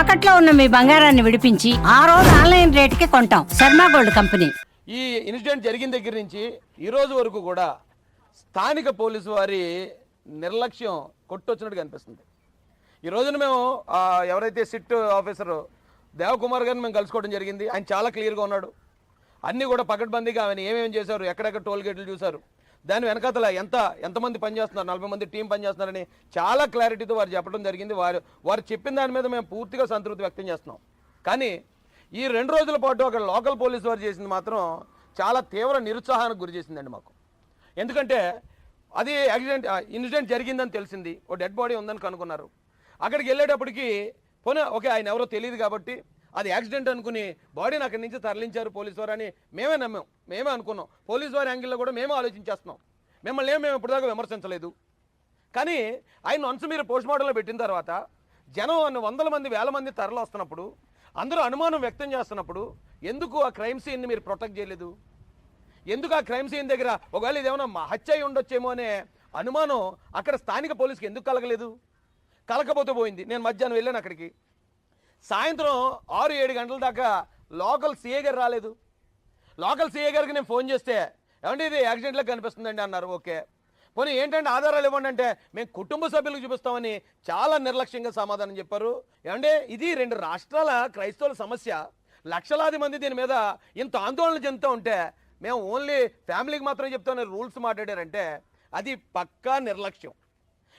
తాకట్లో ఉన్న మీ బంగారాన్ని విడిపించి ఆ రోజు ఆన్లైన్ రేటుకి కొంటాం. Sharma gold company. ఈ ఇన్సిడెంట్ జరిగిన దగ్గర నుంచి ఈ రోజు వరకు కూడా స్థానిక పోలీసు వారి నిర్లక్ష్యం కొట్టొచ్చినట్టు కనిపిస్తుంది. ఈ రోజున మేము ఎవరైతే సిట్ ఆఫీసర్ దేవకుమార్ గారిని మేము కలుసుకోవడం జరిగింది ఆయన చాలా క్లియర్గా ఉన్నాడు. అన్నీ కూడా పకడ్బందీగా ఆయన ఏమేమి చేశారు ఎక్కడెక్కడ టోల్ గేట్లు చూశారు. దాని వెనకాతల ఎంత ఎంతమంది పనిచేస్తున్నారు నలభై మంది టీం పనిచేస్తున్నారని చాలా క్లారిటీతో వారు చెప్పడం జరిగింది. వారు వారు చెప్పిన దాని మీద మేము పూర్తిగా సంతృప్తి వ్యక్తం చేస్తున్నాం. కానీ ఈ రెండు రోజుల పాటు అక్కడ లోకల్ పోలీసు వారు చేసింది మాత్రం చాలా తీవ్ర నిరుత్సాహానికి గురి చేసిందండి మాకు. ఎందుకంటే అది యాక్సిడెంట్ ఇన్సిడెంట్ జరిగిందని తెలిసింది. ఓ డెడ్ బాడీ ఉందని కనుక్కున్నారు. అక్కడికి వెళ్ళేటప్పటికి పోనీ ఓకే ఆయన ఎవరో తెలియదు కాబట్టి అది యాక్సిడెంట్ అనుకుని బాడీని అక్కడి నుంచి తరలించారు పోలీసు వారు అని మేమే నమ్మాం. మేమే అనుకున్నాం. పోలీసు వారి యాంగిల్లో కూడా మేమే ఆలోచించేస్తున్నాం. మిమ్మల్ని మేము ఇప్పటిదాకా విమర్శించలేదు. కానీ ఆయన అంశం మీరు పోస్ట్ మార్టంలో పెట్టిన తర్వాత జనం అన్ని వందల మంది వేల మంది తరలి వస్తున్నప్పుడు అందరూ అనుమానం వ్యక్తం చేస్తున్నప్పుడు ఎందుకు ఆ క్రైమ్ సీన్ని మీరు ప్రొటెక్ట్ చేయలేదు? ఎందుకు ఆ క్రైమ్ సీన్ దగ్గర ఒకవేళ ఇదేమైనా మా హత్య అయి ఉండొచ్చేమో అనే అనుమానం అక్కడ స్థానిక పోలీసుకి ఎందుకు కలగలేదు? కలకపోతే పోయింది. నేను మధ్యాహ్నం వెళ్ళాను అక్కడికి. సాయంత్రం ఆరు ఏడు గంటల దాకా లోకల్ సీఏ గారు రాలేదు. లోకల్ సీఏ గారికి నేను ఫోన్ చేస్తే ఏమంటే ఇది యాక్సిడెంట్లో కనిపిస్తుందండి అన్నారు ఓకే. పోనీ ఏంటంటే ఆధారాలు ఇవ్వండి అంటే మేము కుటుంబ సభ్యులకు చూపిస్తామని చాలా నిర్లక్ష్యంగా సమాధానం చెప్పారు. ఏమంటే ఇది రెండు రాష్ట్రాల క్రైస్తవుల సమస్య. లక్షలాది మంది దీని మీద ఇంత ఆందోళన చెందుతూ ఉంటే మేము ఓన్లీ ఫ్యామిలీకి మాత్రమే చెప్తామని రూల్స్ మాట్లాడారంటే అది పక్కా నిర్లక్ష్యం.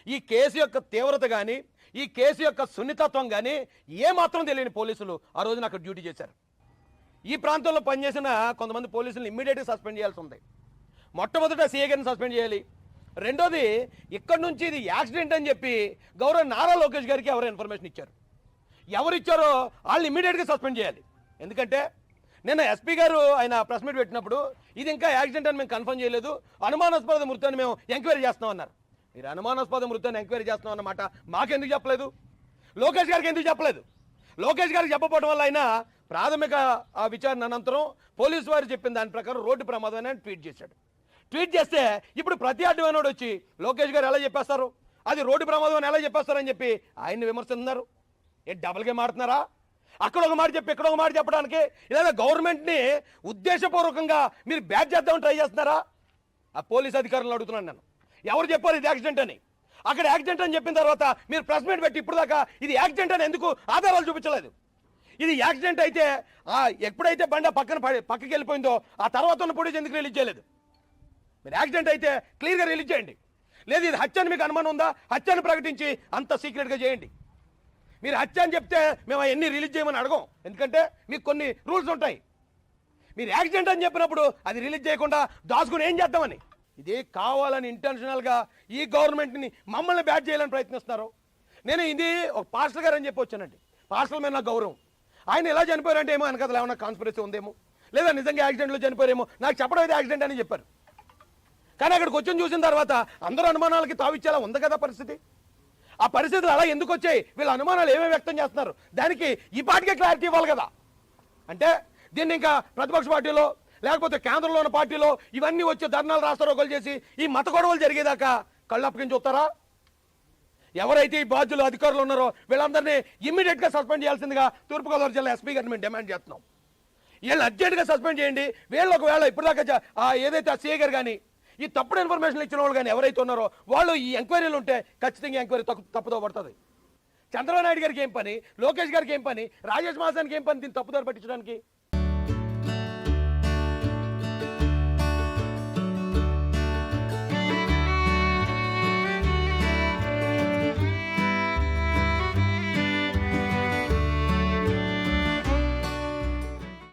ఈ కేసు యొక్క తీవ్రత కానీ ఈ కేసు యొక్క సున్నితత్వం కానీ ఏమాత్రం తెలియని పోలీసులు ఆ రోజున అక్కడ డ్యూటీ చేశారు. ఈ ప్రాంతంలో పనిచేసిన కొంతమంది పోలీసులను ఇమ్మీడియట్గా సస్పెండ్ చేయాల్సి ఉంది. మొట్టమొదట సీఏ గారిని సస్పెండ్ చేయాలి. రెండోది ఇక్కడి నుంచి ఇది యాక్సిడెంట్ అని చెప్పి గౌరవ నారా లోకేష్ గారికి ఎవరు ఇన్ఫర్మేషన్ ఇచ్చారు? ఎవరు ఇచ్చారో వాళ్ళు ఇమ్మీడియట్గా సస్పెండ్ చేయాలి. ఎందుకంటే నిన్న ఎస్పీ గారు ఆయన ప్రెస్ మీట్ పెట్టినప్పుడు ఇది ఇంకా యాక్సిడెంట్ అని మేము కన్ఫర్మ్ చేయలేదు. అనుమానాస్పద మృతాన్ని మేము ఎంక్వైరీ చేస్తాం అన్నారు. మీరు అనుమానాస్పద మృతాన్ని ఎంక్వైరీ చేస్తున్నాం అన్నమాట మాకెందుకు చెప్పలేదు? లోకేష్ గారికి ఎందుకు చెప్పలేదు? లోకేష్ గారికి చెప్పకపోవడం వల్ల అయినా ప్రాథమిక ఆ విచారణ అనంతరం పోలీసు వారు చెప్పిన దాని ప్రకారం రోడ్డు ప్రమాదం అని ట్వీట్ చేశాడు. ట్వీట్ చేస్తే ఇప్పుడు ప్రతి అడ్డమైనోడు వచ్చి లోకేష్ గారు ఎలా చెప్పేస్తారు? అది రోడ్డు ప్రమాదం అని ఎలా చెప్పేస్తారని చెప్పి ఆయన్ని విమర్శిస్తున్నారు. ఏ డబుల్ గేమ్ ఆడుతున్నారా అక్కడ ఒక మాట చెప్పి ఇక్కడ ఒక మాట చెప్పడానికి లేదా గవర్నమెంట్ని ఉద్దేశపూర్వకంగా మీరు బ్యాట్ చేద్దామని ట్రై చేస్తున్నారా? ఆ పోలీస్ అధికారులను అడుగుతున్నాను నేను. ఎవరు చెప్పారు ఇది యాక్సిడెంట్ అని? అక్కడ యాక్సిడెంట్ అని చెప్పిన తర్వాత మీరు ప్రెస్ మీట్ పెట్టి ఇప్పుడు దాకా ఇది యాక్సిడెంట్ అని ఎందుకు ఆధారాలు చూపించలేదు? ఇది యాక్సిడెంట్ అయితే ఎప్పుడైతే బండి పక్కన పడి- పక్కకి వెళ్ళిపోయిందో ఆ తర్వాత ఉన్న ఫుటేజ్ ఎందుకు రిలీజ్ చేయలేదు? మీరు యాక్సిడెంట్ అయితే క్లియర్గా రిలీజ్ చేయండి. లేదు ఇది హత్య అని మీకు అనుమానం ఉందా? హత్యను ప్రకటించి అంత సీక్రెట్గా చేయండి. మీరు హత్య అని చెప్తే మేము అవన్నీ రిలీజ్ చేయమని అడగం. ఎందుకంటే మీకు కొన్ని రూల్స్ ఉంటాయి. మీరు యాక్సిడెంట్ అని చెప్పినప్పుడు అది రిలీజ్ చేయకుండా దాచుకుని ఏం చేద్దామని? ఇది కావాలని ఇంటెన్షనల్గా ఈ గవర్నమెంట్ని మమ్మల్ని బ్యాట్ చేయాలని ప్రయత్నిస్తున్నారు. నేను ఇది ఒక పాస్టర్ గారు అని చెప్పి వచ్చానండి. పాస్టర్ మీద నా గౌరవం. ఆయన ఎలా చనిపోయారంటే ఏమో వెనకదలు ఏమన్నా కాన్స్పిరసీ ఉందేమో లేదా నిజంగా యాక్సిడెంట్లో చనిపోయారేమో నాకు చెప్పడం అయితే యాక్సిడెంట్ అని చెప్పారు. కానీ అక్కడికి వచ్చి చూసిన తర్వాత అందరూ అనుమానాలకి తావిచ్చేలా ఉంది కదా పరిస్థితి. ఆ పరిస్థితులు అలా ఎందుకు వచ్చాయి? వీళ్ళ అనుమానాలు ఏమేమి వ్యక్తం చేస్తున్నారు? దానికి ఈ పాటికే క్లారిటీ ఇవ్వాలి కదా. అంటే దీన్ని ఇంకా ప్రతిపక్ష పార్టీలో లేకపోతే కేంద్రంలో ఉన్న పార్టీలో ఇవన్నీ వచ్చి ధర్నాలు రాస్తారోకలు చేసి ఈ మత గొడవలు జరిగేదాకా కళ్ళు అప్పగించి చూస్తారా? ఎవరైతే ఈ బాధ్యులు అధికారులు ఉన్నారో వీళ్ళందరినీ ఇమ్మీడియట్గా సస్పెండ్ చేయాల్సిందిగా తూర్పుగోదావరి జిల్లా ఎస్పీ గారిని మేము డిమాండ్ చేస్తున్నాం. వీళ్ళు అర్జెంట్గా సస్పెండ్ చేయండి. వీళ్ళు ఒకవేళ ఇప్పటిదాకా ఏదైతే ఆ సీఏ గారు కానీ ఈ తప్పుడు ఇన్ఫర్మేషన్ ఇచ్చిన వాళ్ళు కానీ ఎవరైతే ఉన్నారో వాళ్ళు ఈ ఎంక్వైరీలు ఉంటే ఖచ్చితంగా ఎంక్వైరీ తప్పు తప్పుతో పడుతుంది. చంద్రబాబు నాయుడు గారికి ఏం పని? లోకేష్ గారికి ఏం పని? రాజేష్ మాసానికి ఏం పని దీన్ని తప్పుదారి పట్టించడానికి?